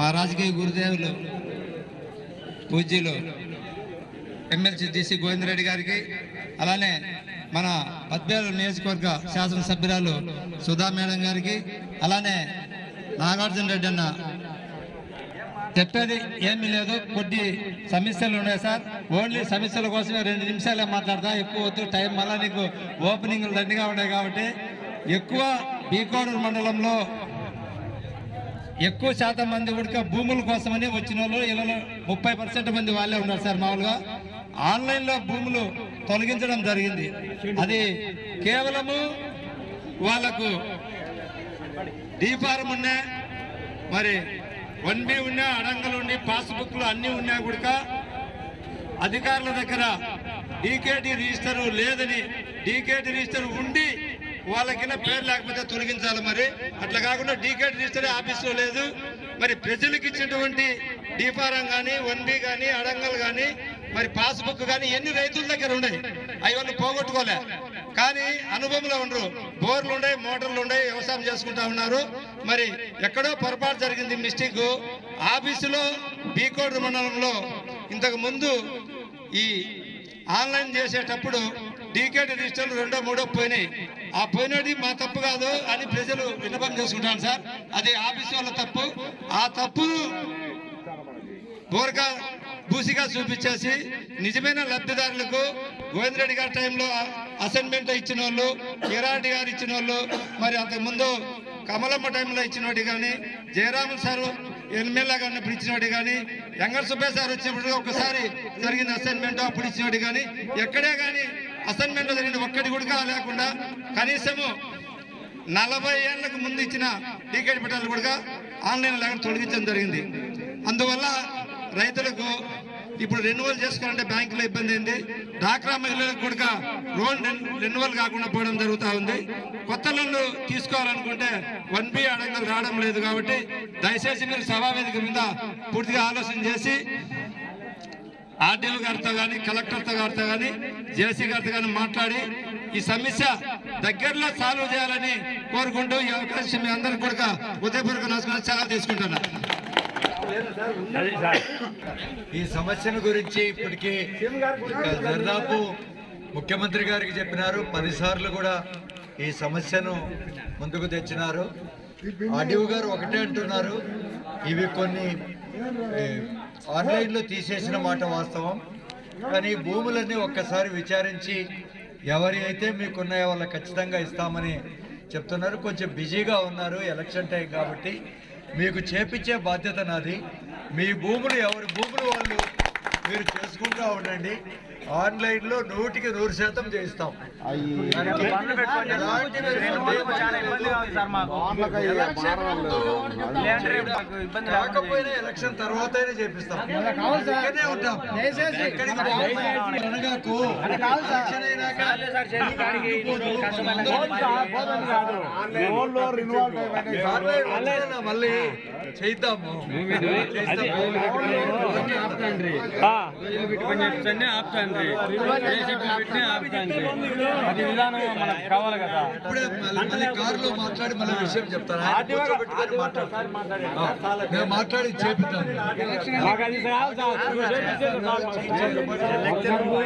మా రాజకీయ గురుదేవులు పూజ్యులు ఎమ్మెల్సీ డిసి గోవిందరెడ్డి గారికి అలానే మన పద్మేలు నియోజకవర్గ శాసనసభ్యురాలు సుధా మేడం గారికి అలానే నాగార్జున రెడ్డి అన్న. చెప్పేది ఏమీ లేదు కొద్ది సమస్యలు ఉన్నాయి సార్. ఓన్లీ సమస్యల కోసమే రెండు నిమిషాలే మాట్లాడతా ఎక్కువ వద్దు టైం మళ్ళీ నీకు ఓపెనింగ్లు దండిగా ఉన్నాయి కాబట్టి ఎక్కువ బీకోడూరు మండలంలో ఎక్కువ శాతం మంది కూడా భూముల కోసమని వచ్చిన వాళ్ళు ఇళ్ళలో ముప్పై పర్సెంట్ మంది వాళ్ళే ఉన్నారు సార్ మామూలుగా. ఆన్లైన్లో భూములు తొలగించడం జరిగింది. అది కేవలము వాళ్ళకు డీ ఫారం ఉన్నా మరి వన్ బి ఉన్నా అడంగలు ఉండి పాస్బుక్లు అన్నీ ఉన్నా కూడా అధికారుల దగ్గర డీకేటీ రిజిస్టర్ లేదని డీకేటీ రిజిస్టర్ ఉండి వాళ్ళకైనా పేరు లేకపోతే తొలగించాలి మరి. అట్లా కాకుండా డీకేట్ రిజిస్టర్ ఆఫీసులో లేదు. మరి ప్రజలకు ఇచ్చినటువంటి డీఫారం కానీ వన్బి కానీ అడంగల్ కానీ మరి పాస్బుక్ కానీ ఎన్ని రైతుల దగ్గర ఉన్నాయి? అవన్నీ పోగొట్టుకోలే. కానీ అనుభవంలో ఉండరు. బోర్లు ఉన్నాయి మోటార్లు ఉన్నాయి వ్యవసాయం చేసుకుంటా ఉన్నారు. మరి ఎక్కడో పొరపాటు జరిగింది మిస్టేక్. ఆఫీసులో బీకోడ్ మండలంలో ఇంతకు ముందు ఈ ఆన్లైన్ చేసేటప్పుడు డీకేట్ రిజిస్టర్లు రెండో మూడో పోయినాయి. ఆ పోయినది మా తప్పు కాదు అని ప్రజలు విన్నపం చేసుకుంటాను సార్. అది ఆఫీస్ వాళ్ళ తప్పు. ఆ తప్పు బోర్గా బూసిగా చూపించేసి నిజమైన లబ్ధిదారులకు గోవిందరెడ్డి గారి టైంలో అసైన్మెంట్ ఇచ్చిన వాళ్ళు కిరాటి గారు ఇచ్చిన వాళ్ళు మరి అంతకుముందు కమలమ్మ టైంలో ఇచ్చినోటి కానీ జయరామన్ సారు ఎమ్మెల్యే గారిని ఇప్పుడు ఇచ్చినోటి కానీ వెంకట సుబ్బయ్య సార్ వచ్చినప్పుడు ఒకసారి జరిగిన అసైన్మెంట్ అప్పుడు ఇచ్చినోటి కానీ ఎక్కడే కానీ అసైన్మెంట్ జరిగిన ఒక్కటి కూడా లేకుండా కనీసము నలభై ఏళ్ళకు ముందు ఇచ్చిన టికెట్ పెట్టాలి కూడా ఆన్లైన్ లేకుండా తొలగించడం జరిగింది. అందువల్ల రైతులకు ఇప్పుడు రెన్యువల్ చేసుకోవాలంటే బ్యాంకులో ఇబ్బంది అయింది. డాక్రా మహిళలకు కూడా లోన్ రెన్యువల్ కాకుండా పోవడం జరుగుతూ ఉంది. కొత్త లోన్లు తీసుకోవాలనుకుంటే వన్ బి అడగలు రావడం లేదు కాబట్టి దయచేసి మీరు సభావేదిక మీద పూర్తిగా ఆలోచన చేసి ఆర్డీఓ గారితో కానీ కలెక్టర్తో గారితో కానీ జేసీ గారితో కానీ మాట్లాడి ఈ సమస్య దగ్గరలో సాల్వ్ చేయాలని కోరుకుంటూ ఈ అవకాశం మీ అందరికీ కూడా ఉదయపూర్వక నమస్కారం చాలా తీసుకుంటున్నా. ఈ సమస్యను గురించి ఇప్పటికీ దాదాపు ముఖ్యమంత్రి గారికి చెప్పినారు. పదిసార్లు కూడా ఈ సమస్యను ముందుకు తెచ్చినారు. ఆర్డీఓ గారు ఒకటే అంటున్నారు. ఇవి కొన్ని ఆన్లైన్లో తీసేసిన మాట వాస్తవం. కానీ భూములన్నీ ఒక్కసారి విచారించి ఎవరి అయితే మీకున్నాయో వాళ్ళకి ఖచ్చితంగా ఇస్తామని చెప్తున్నారు. కొంచెం బిజీగా ఉన్నారు ఎలక్షన్ టైం కాబట్టి. మీకు చేపించే బాధ్యత నాది. మీ భూములు ఎవరి భూములు వాళ్ళు మీరు చేసుకుంటూ ఉండండి. ఆన్లైన్లో నూటికి నూరు శాతం చేయిస్తాం. కాకపోయినా ఎలక్షన్ తర్వాతనే చేపిస్తాం. ఉంటాం. ఎక్కడికి మళ్ళీ చేద్దాము అది విధానం మనకు కావాలి కదా ఇప్పుడే మళ్ళీ కారులో మాట్లాడి మళ్ళీ విషయం చెప్తాను మాట్లాడి. సార్.